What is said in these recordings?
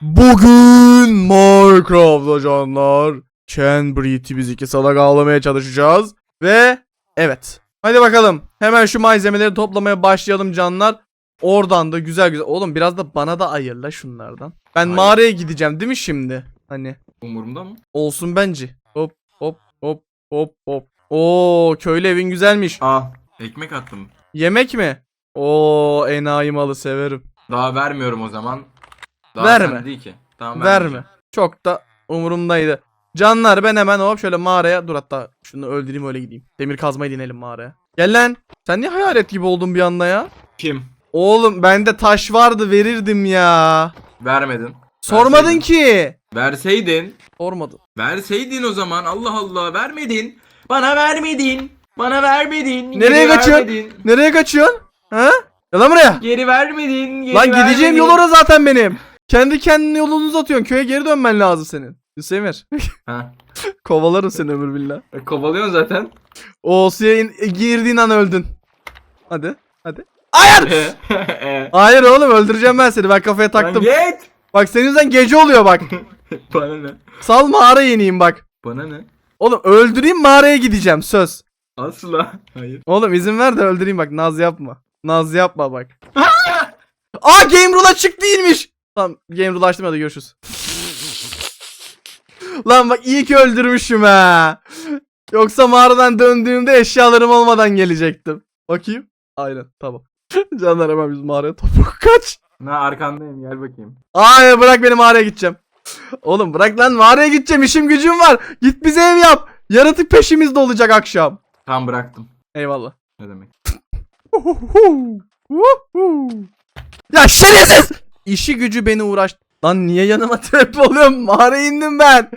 Bugün Minecraft'ta canlar Cambridge'i iki salak ağlamaya çalışacağız. Ve evet. Hadi bakalım. Hemen şu malzemeleri toplamaya başlayalım canlar. Oradan da güzel güzel. Oğlum biraz da bana da ayırla şunlardan. Ben Hayır. mağaraya gideceğim değil mi şimdi? Hani Umurumda mı? olsun bence. Hop hop hop hop hop. Oo köylü evin güzelmiş. Aa ekmek attım. Yemek mi? Oo enayi malı severim. Daha vermiyorum o zaman. Daha Verme. sende değil ki. Tamam Verme. Çok da umurumdaydı. Canlar ben hemen hop şöyle mağaraya dur hatta şunu öldüreyim öyle gideyim. Demir kazmayı dinelim mağaraya. Gel lan. Sen niye hayalet gibi oldun bir anda ya? Kim? Oğlum bende taş vardı verirdim ya. Vermedin. Sormadın Verseydin. ki. Verseydin. Sormadın. Verseydin o zaman. Allah Allah vermedin. Bana vermedin. Bana vermedin. Nereye Geri kaçıyorsun? vermedin. Nereye kaçıyorsun? Ha? Gel lan buraya. Geri vermedin. Geri Lan gideceğim vermedin. yol orası zaten benim. Kendi kendine yolunu uzatıyorsun. Köye geri dönmen lazım senin. Hüseyinler. Ha. Kovalarım seni ömür billah. e, Kovalıyorsun zaten. O suya in- girdiğin an öldün. Hadi. Hadi. Hayır. E, Hayır oğlum öldüreceğim ben seni. Ben kafaya Lan taktım. git. Bak senin yüzünden gece oluyor bak. Bana ne? Sal mağaraya ineyim bak. Bana ne? Oğlum öldüreyim mağaraya gideceğim söz. Asla. Hayır. Oğlum izin ver de öldüreyim bak naz yapma. Naz yapma bak. Aa game rule'a çık değilmiş. Tamam game rule açtım hadi görüşürüz. Lan bak iyi ki öldürmüşüm ha. Yoksa mağaradan döndüğümde eşyalarım olmadan gelecektim. Bakayım. Aynen tamam. Canlar hemen biz mağaraya topuk kaç. Ha arkandayım gel bakayım. Hayır bırak beni mağaraya gideceğim. Oğlum bırak lan mağaraya gideceğim işim gücüm var. Git bize ev yap. Yaratık peşimizde olacak akşam. Tam bıraktım. Eyvallah. Ne demek? ya şerefsiz! İşi gücü beni uğraş. Lan niye yanıma trap oluyorum? Mağaraya indim ben.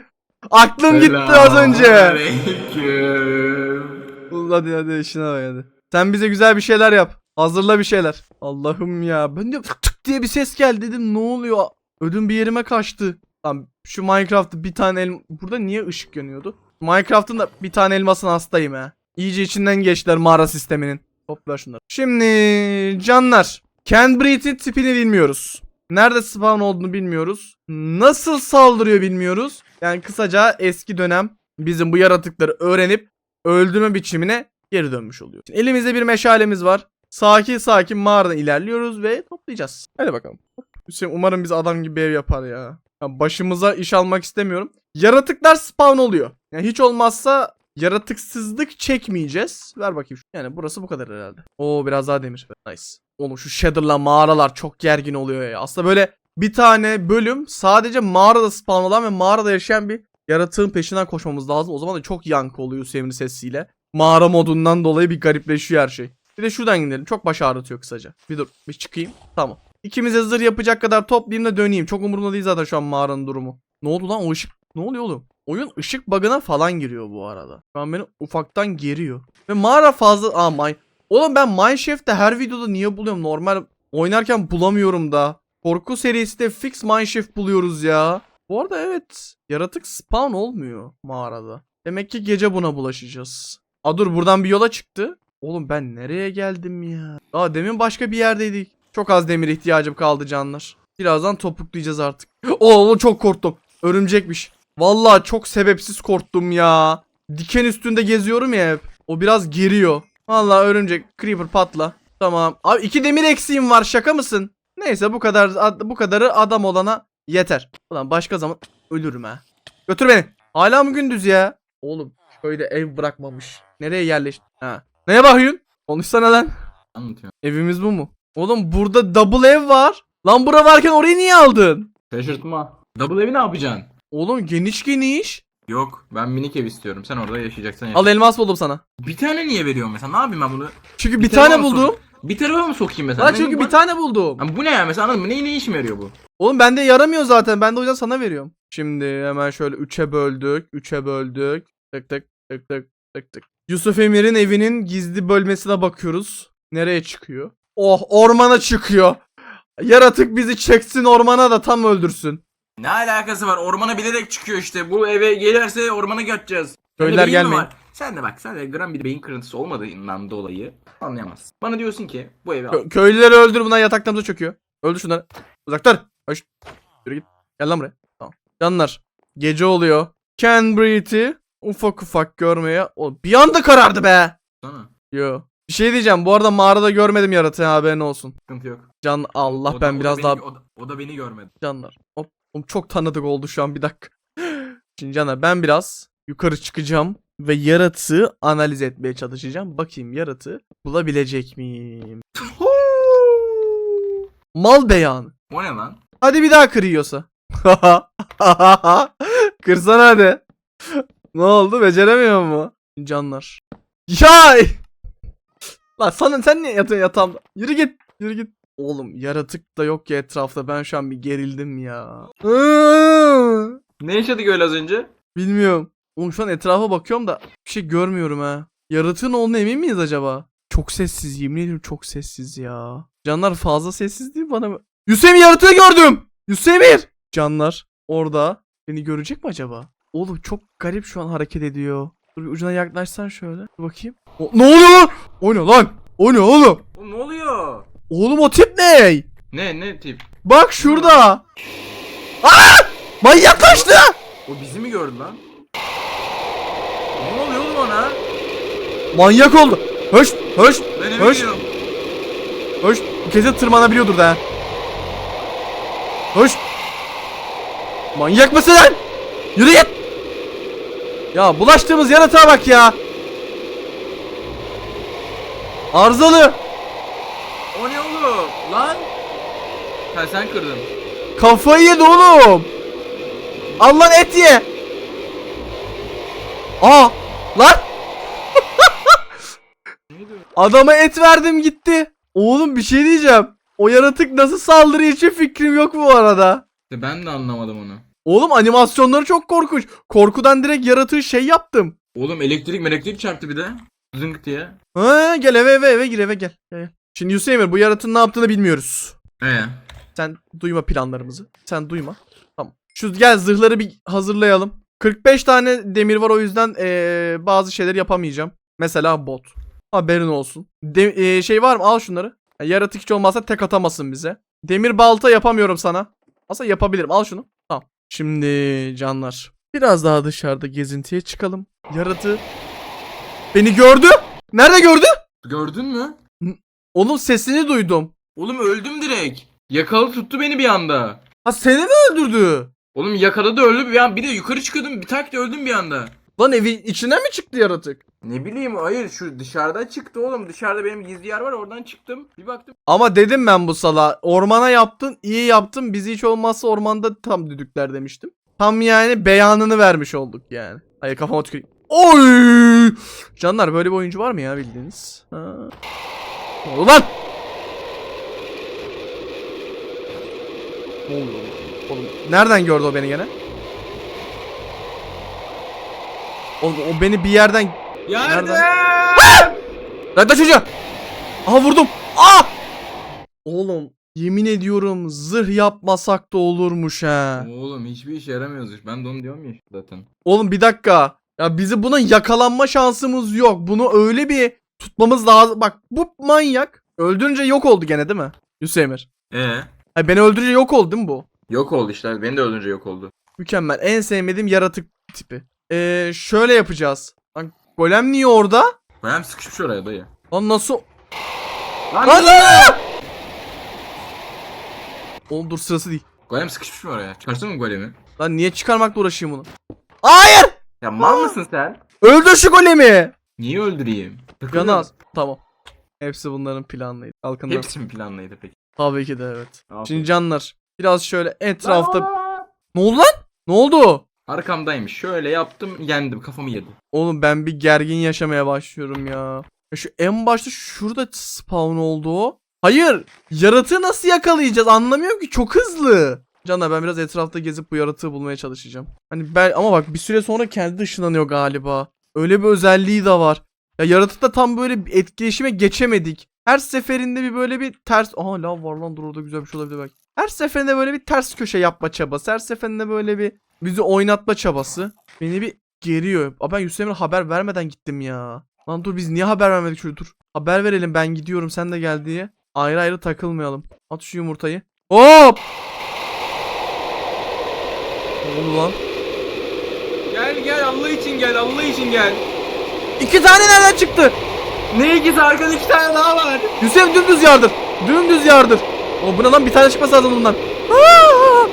Aklım gitti az önce. Selamünaleyküm. Hadi hadi işine bak hadi. Sen bize güzel bir şeyler yap. Hazırla bir şeyler. Allah'ım ya. Ben de tık tık diye bir ses geldi dedim. Ne oluyor? Ödüm bir yerime kaçtı. Lan şu Minecraft'ta bir tane elma... Burada niye ışık yanıyordu? Minecraft'ın da bir tane elmasına hastayım ha. İyice içinden geçtiler mağara sisteminin. Topla şunları. Şimdi canlar. Cambridge'in tipini bilmiyoruz. Nerede spawn olduğunu bilmiyoruz. Nasıl saldırıyor bilmiyoruz. Yani kısaca eski dönem bizim bu yaratıkları öğrenip öldürme biçimine geri dönmüş oluyor. Şimdi elimizde bir meşalemiz var. Sakin sakin mağaradan ilerliyoruz ve toplayacağız. Hadi bakalım. Hüseyin umarım biz adam gibi ev yapar ya. ya. Başımıza iş almak istemiyorum. Yaratıklar spawn oluyor. Yani hiç olmazsa yaratıksızlık çekmeyeceğiz. Ver bakayım. Yani burası bu kadar herhalde. Oo biraz daha demir. Nice. Oğlum şu Shader'la mağaralar çok gergin oluyor ya. Aslında böyle bir tane bölüm sadece mağarada spawn olan ve mağarada yaşayan bir yaratığın peşinden koşmamız lazım. O zaman da çok yankı oluyor Hüseyin'in sesiyle. Mağara modundan dolayı bir garipleşiyor her şey. Bir de şuradan gidelim. Çok baş ağrıtıyor kısaca. Bir dur. Bir çıkayım. Tamam. İkimize zırh yapacak kadar toplayayım da döneyim. Çok umurumda değil zaten şu an mağaranın durumu. Ne oldu lan o ışık? Ne oluyor oğlum? Oyun ışık bug'ına falan giriyor bu arada. Şu an beni ufaktan geriyor. Ve mağara fazla... Aa mine... Oğlum ben Mineshaft'te her videoda niye buluyorum? Normal oynarken bulamıyorum da. Korku serisinde fix Mineshaft buluyoruz ya. Bu arada evet. Yaratık spawn olmuyor mağarada. Demek ki gece buna bulaşacağız. Aa dur buradan bir yola çıktı. Oğlum ben nereye geldim ya? Aa demin başka bir yerdeydik. Çok az demir ihtiyacım kaldı canlar. Birazdan topuklayacağız artık. Oo çok korktum. Örümcekmiş. Vallahi çok sebepsiz korktum ya. Diken üstünde geziyorum ya hep. O biraz geriyor. Vallahi örümcek creeper patla. Tamam. Abi iki demir eksiğim var şaka mısın? Neyse bu kadar ad- bu kadarı adam olana yeter. Ulan başka zaman ölürüm ha. Götür beni. Hala mı gündüz ya? Oğlum köyde ev bırakmamış. Nereye yerleşti? Ha. Neye bakıyorsun? Konuşsana lan. Anlatıyorum. Evimiz bu mu? Oğlum burada double ev var. Lan bura varken orayı niye aldın? Şaşırtma. Double evi ne yapacaksın? Oğlum geniş geniş. Yok ben minik ev istiyorum. Sen orada yaşayacaksan yaşa. Al elmas buldum sana. Bir tane niye veriyorsun mesela? Ne yapayım ben bunu? Çünkü bir, tane mı buldum. Bir tarafa mı sokayım mesela? Ne çünkü bu? bir tane buldum. Lan bu ne ya mesela anladın mı? Ne, ne işime yarıyor bu? Oğlum bende yaramıyor zaten. Ben de o yüzden sana veriyorum. Şimdi hemen şöyle 3'e böldük. 3'e böldük. Tık tık tık tık tık tık. Yusuf Emir'in evinin gizli bölmesine bakıyoruz. Nereye çıkıyor? Oh ormana çıkıyor. Yaratık bizi çeksin ormana da tam öldürsün. Ne alakası var? Ormana bilerek çıkıyor işte. Bu eve gelirse ormana. Sende Köylüler beyin mi gelmeyin. var? Sen de bak sen de gram bir beyin kırıntısı olmadığından dolayı anlayamazsın. Bana diyorsun ki bu evi al. Kö- köylüleri öldür bunlar yataklarımıza çöküyor. Öldür şunları. Uzak dur. Hoş. Yürü git. Gel lan buraya. Tamam. Canlar. Gece oluyor. Cambridge'i ufak ufak görmeye. O bir anda karardı be. Sana. Yo. Bir şey diyeceğim. Bu arada mağarada görmedim yaratığı haberin olsun. Sıkıntı yok. Can Allah O da- ben o da biraz beni- daha O da, o da beni görmedi. canlar. Hop, oğlum çok tanıdık oldu şu an bir dakika. Şimdi canlar ben biraz yukarı çıkacağım ve yaratığı analiz etmeye çalışacağım. Bakayım yaratığı bulabilecek miyim? Mal beyanı. O ne lan? Hadi bir daha kırıyorsa. Kırsana hadi. ne oldu beceremiyor mu? Canlar. Ya! Lan sana sen niye yatıyorsun yatağımda? Yürü git. Yürü git. Oğlum yaratık da yok ya etrafta. Ben şu an bir gerildim ya. Ne yaşadık öyle az önce? Bilmiyorum. Oğlum şu an etrafa bakıyorum da bir şey görmüyorum ha. Yaratığın olduğuna emin miyiz acaba? Çok sessiz yemin ediyorum çok sessiz ya. Canlar fazla sessiz değil bana? Hüseyin yaratığı gördüm. Hüseyin. Canlar orada. Beni görecek mi acaba? Oğlum çok garip şu an hareket ediyor. Dur bir ucuna yaklaşsan şöyle. Dur bakayım. O, ne oluyor lan? O ne lan? O ne oğlum? O ne oluyor? Oğlum o tip ne? Ne ne tip? Bak şurada. Aa! Manyaklaştı. O bizi mi gördü lan? Ne oluyor oğlum ona? Manyak oldu. Höş höş Ben eve Hoş. gidiyorum. Bu kesin tırmanabiliyordur da. Hoş. Manyak mısın lan? Yürü git. Ya bulaştığımız yaratığa bak ya. Arızalı. O ne oğlum? Lan? Ha sen kırdın. Kafayı yedi oğlum. Al lan et ye. Aa. Lan. Adama et verdim gitti. Oğlum bir şey diyeceğim. O yaratık nasıl saldırıyor hiç fikrim yok bu arada. İşte ben de anlamadım onu. Oğlum animasyonları çok korkunç. Korkudan direkt yaratığı şey yaptım. Oğlum elektrik elektrik çarptı bir de. Zınk diye. Ha, gel eve eve eve gir eve. Gel, gel. Şimdi Hüseyin bu yaratığın ne yaptığını bilmiyoruz. Ee. Sen duyma planlarımızı. Sen duyma. Tamam. Şu gel zırhları bir hazırlayalım. 45 tane demir var o yüzden eee, bazı şeyler yapamayacağım. Mesela bot. Haberin olsun. De- eee, şey var mı? Al şunları. Ya, Yaratık hiç olmazsa tek atamasın bize. Demir balta yapamıyorum sana. Aslında yapabilirim. Al şunu. Tamam. Şimdi canlar. Biraz daha dışarıda gezintiye çıkalım. Yaratığı beni gördü. Nerede gördü? Gördün mü? Onun sesini duydum. Oğlum öldüm direkt. Yakalı tuttu beni bir anda. Ha seni mi öldürdü? Oğlum yakaladı öldü bir an. Bir de yukarı çıkıyordum bir tak diye öldüm bir anda. Lan evin içine mi çıktı yaratık? Ne bileyim hayır şu dışarıda çıktı oğlum. Dışarıda benim gizli yer var oradan çıktım. Bir baktım. Ama dedim ben bu sala ormana yaptın iyi yaptın bizi hiç olmazsa ormanda tam düdükler demiştim. Tam yani beyanını vermiş olduk yani. Hayır kafama tüküreyim. Oy! Canlar böyle bir oyuncu var mı ya bildiğiniz? Ha. Ne oldu lan? Ne oluyor oğlum? Oğlum nereden gördü o beni gene? Oğlum o beni bir yerden Yardım! Radyo çocuğu. Aha vurdum. Aa! Oğlum yemin ediyorum zırh yapmasak da olurmuş ha. Oğlum hiçbir işe yaramıyoruz. Ben de onu diyorum ya zaten. Oğlum bir dakika. Ya bizi buna yakalanma şansımız yok. Bunu öyle bir tutmamız lazım. Bak bu manyak öldürünce yok oldu gene değil mi? Hüseyin'ir. Ee? Ay beni öldürünce yok oldu değil mi bu? Yok oldu işte. Beni de öldürünce yok oldu. Mükemmel. En sevmediğim yaratık tipi. Ee, şöyle yapacağız. Lan golem niye orada? Bayağı sıkışmış oraya dayı. Lan nasıl? Lan Lan! Oğlum dur sırası değil. Golem sıkışmış mı oraya? Çıkarsana mı golemi? Lan niye çıkarmakla uğraşayım bunu? Hayır! Ya mal mısın sen? Öldür şu golemi! Niye öldüreyim? Canı az. Tamam. Hepsi bunların planlıydı. Halkından. Hepsi mi planlıydı peki? Tabii ki de evet. Aferin. Şimdi canlar. Biraz şöyle etrafta... Ne oldu lan? Ne oldu? Arkamdaymış. Şöyle yaptım yendim. Kafamı yedi. Oğlum ben bir gergin yaşamaya başlıyorum ya. ya şu en başta şurada spawn oldu o. Hayır. Yaratığı nasıl yakalayacağız anlamıyorum ki çok hızlı. Canlar ben biraz etrafta gezip bu yaratığı bulmaya çalışacağım. Hani ben ama bak bir süre sonra kendi ışınlanıyor galiba. Öyle bir özelliği de var. Ya yaratıkla tam böyle bir etkileşime geçemedik. Her seferinde bir böyle bir ters... Aha lav var lan dur orada güzel bir şey olabilir belki. Her seferinde böyle bir ters köşe yapma çabası. Her seferinde böyle bir bizi oynatma çabası. Beni bir geriyor. Aa ben Yusuf Emre haber vermeden gittim ya. Lan dur biz niye haber vermedik şöyle dur. Haber verelim ben gidiyorum sen de gel diye. Ayrı ayrı takılmayalım. At şu yumurtayı. Hop! Ne oldu lan? Gel gel Allah için gel Allah için gel. İki tane nereden çıktı? Ne ikisi arkada iki tane daha var. Hüseyin dümdüz yardır. Dümdüz yardır. Oğlum bu ne lan bir tane çıkması lazım bundan. Aa!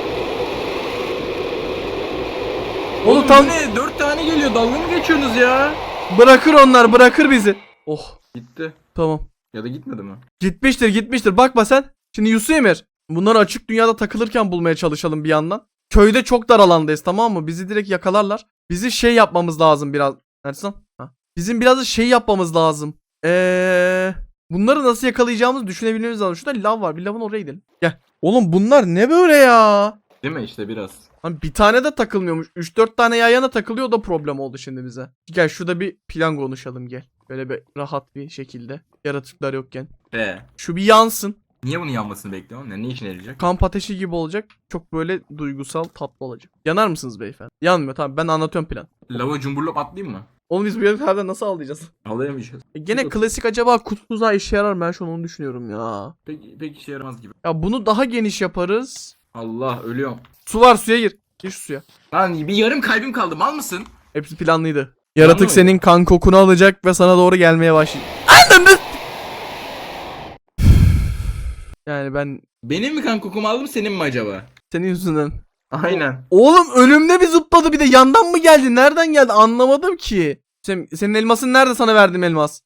Oğlum tam bu ne? Dört tane geliyor dalga mı geçiyorsunuz ya? bırakır onlar bırakır bizi. Oh Gitti. tamam. Ya da gitmedi mi? Gitmiştir gitmiştir bakma sen. Şimdi Yusuf Emir. Bunları açık dünyada takılırken bulmaya çalışalım bir yandan. Köyde çok dar alandayız tamam mı? Bizi direkt yakalarlar. Bizi şey yapmamız lazım biraz. Neredesin? Ha. Bizim biraz da şey yapmamız lazım. Eee... Bunları nasıl yakalayacağımızı düşünebilmemiz lazım. Şurada lav var. Bir lavın oraya gidelim. Gel. Oğlum bunlar ne böyle ya? Değil mi işte biraz. Hani bir tane de takılmıyormuş. 3-4 tane yan yana takılıyor da problem oldu şimdi bize. Gel şurada bir plan konuşalım gel. Böyle bir rahat bir şekilde. Yaratıklar yokken. Ee, Şu bir yansın. Niye bunun yanmasını bekliyorsun? Ne, ne işine yarayacak? Kamp ateşi gibi olacak. Çok böyle duygusal tatlı olacak. Yanar mısınız beyefendi? Yanmıyor tamam ben anlatıyorum plan. Lava cumburlop atlayayım mı? Oğlum biz bu yaratıklardan nasıl avlayacağız? Alayamayacağız. E gene klasik acaba kutu tuzağı işe yarar mı? Ben şu an onu düşünüyorum ya. Pek, pek işe yaramaz gibi. Ya bunu daha geniş yaparız. Allah ölüyorum. Su var suya gir. Gir şu suya. Lan bir yarım kalbim kaldı mal mısın? Hepsi planlıydı. Yaratık mıydı? senin kan kokunu alacak ve sana doğru gelmeye başlayacak. Ananı! Yani ben Benim mi kan kokumu aldım senin mi acaba? senin yüzünden. Aynen. Oğlum önümde bir zıpladı bir de yandan mı geldi? Nereden geldi? Anlamadım ki. Sen, senin elmasın nerede sana verdim elmas?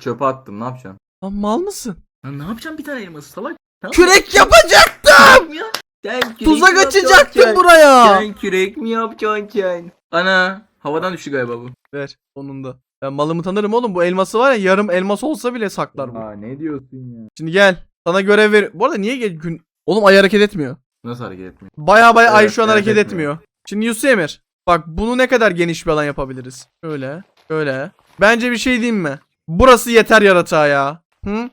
Çöpe attım ne yapacaksın? Lan mal mısın? Lan ne yapacağım bir tane elması salak? Ne Kürek yapacaktım. yapacaksın ya? Sen kürek Tuzak yapacaksın açacaktım sen? buraya. Sen kürek mi yapacaksın sen? Ana havadan düştü galiba bu. Ver sonunda. Ben malımı tanırım oğlum. Bu elması var ya yarım elmas olsa bile saklar bu. Aa ne diyorsun ya? Şimdi gel. Sana görev ver. Bu arada niye gel gün... Oğlum ay hareket etmiyor. Nasıl hareket etmiyor? Baya baya ay Evet, şu an evet, hareket etmiyor. etmiyor. Şimdi Yusuf Emir. Bak bunu ne kadar geniş bir alan yapabiliriz. Şöyle. Şöyle. Bence bir şey diyeyim mi? Burası yeter yaratığa ya. Hı?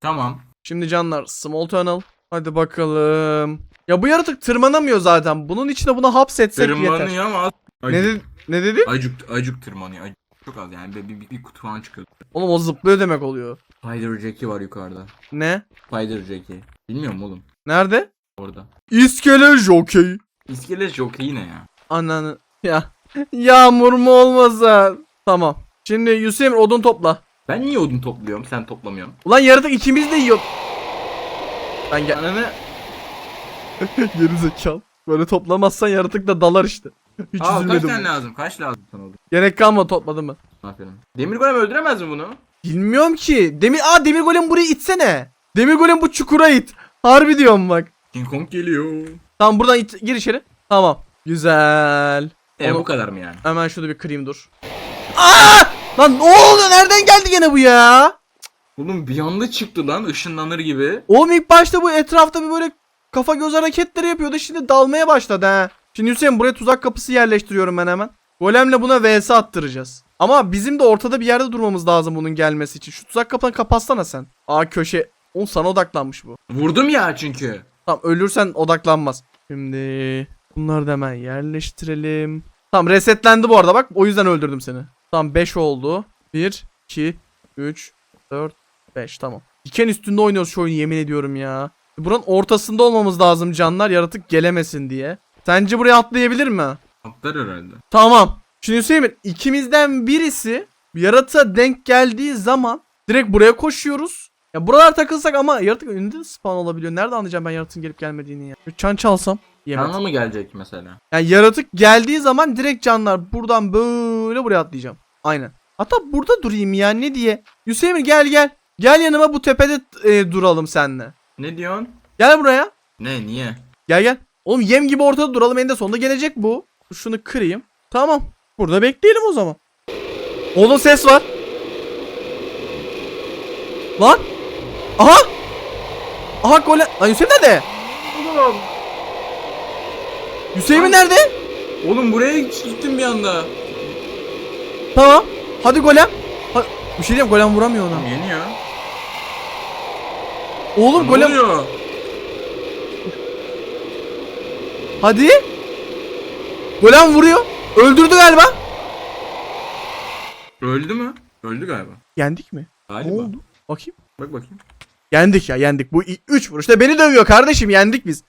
Tamam. Şimdi canlar small tunnel. Hadi bakalım. Ya bu yaratık tırmanamıyor zaten. Bunun içine bunu hapsetsek yeter. Tırmanıyor ama. Ne, dedi, ne dedi? Acık, acık tırmanıyor. Acık. Çok az yani bir, bir, bir kutu falan çıkıyor. Oğlum o zıplıyor demek oluyor. Spider Jack'i var yukarıda. Ne? Spider Jack'i. Bilmiyor musun oğlum? Nerede? Orada. İskele jockey. İskelet Jockey ne ya? Ananı. Ya. Yağmur mu olmasa? Tamam. Şimdi Yusuf Emir odun topla. Ben niye odun topluyorum sen toplamıyorsun? Ulan yaratık ikimiz de yiyor. Ben gel. Ananı... Geri zekalı. Böyle toplamazsan yaratık da dalar işte. Hiç Aa kaç üzülmedim. tane lazım? Kaç lazım sana odun? Gerek kalmadı topladım ben. Aferin. Demir golem öldüremez mi bunu? Bilmiyorum ki. Demir Aa demir golem buraya itsene. Demir golem bu çukura it. Harbi diyorum bak. King Kong geliyor. Tamam buradan it, gir içeri. Tamam. Güzel. E Onu- bu kadar mı yani? Hemen şurada bir kırayım dur. Aa! Lan ne oluyor? Nereden geldi gene bu ya? Oğlum bir anda çıktı lan ışınlanır gibi. Oğlum ilk başta bu etrafta bir böyle kafa göz hareketleri yapıyordu. Şimdi dalmaya başladı ha. Şimdi Hüseyin buraya tuzak kapısı yerleştiriyorum ben hemen. Golemle buna vs attıracağız. Ama bizim de ortada bir yerde durmamız lazım bunun gelmesi için. Şu tuzak kapını kapatsana sen. Aa köşe. Oğlum sana odaklanmış bu. Vurdum ya çünkü. Tamam ölürsen odaklanmaz. Şimdi bunları da hemen yerleştirelim. Tamam resetlendi bu arada bak. O yüzden öldürdüm seni. Tamam 5 oldu. 1, 2, 3, 4, 5 tamam. Diken üstünde oynuyoruz şu oyunu yemin ediyorum ya. Buranın ortasında olmamız lazım canlar yaratık gelemesin diye. Sence buraya atlayabilir mi? Atlar herhalde. Tamam. Şimdi Hüseyin ikimizden birisi yaratığa denk geldiği zaman direkt buraya koşuyoruz. Ya buralar takılsak ama yaratık önünde de spawn olabiliyor. Nerede anlayacağım ben yaratığın gelip gelmediğini ya. Bir çan çalsam. Yanına mı gelecek mesela? Yani yaratık geldiği zaman direkt canlar buradan böyle buraya atlayacağım. Aynen. Hatta burada durayım ya ne diye. Hüseyin gel gel. Gel yanıma bu tepede e, duralım seninle. Ne diyorsun? Gel buraya. Ne niye? Gel gel. Oğlum yem gibi ortada duralım eninde sonunda gelecek bu. Şunu kırayım. Tamam. Burada bekleyelim o zaman. Oğlum ses var. Lan. Aha. Aha gole. Lan Hüseyin nerede? Oğlum. Hüseyin nerede? Oğlum buraya gittim bir anda. Tamam. Hadi golem. Ha, bir şey diyeyim golem vuramıyor ona. Yeniyor. Oğlum Ne golem. oluyor? Hadi. Golem vuruyor. Öldürdü galiba. Öldü mü? Öldü galiba. Yendik mi? Galiba. Ne oldu? Bakayım. Bak bakayım. Yendik ya yendik. Bu 3 vuruşta beni dövüyor kardeşim yendik biz.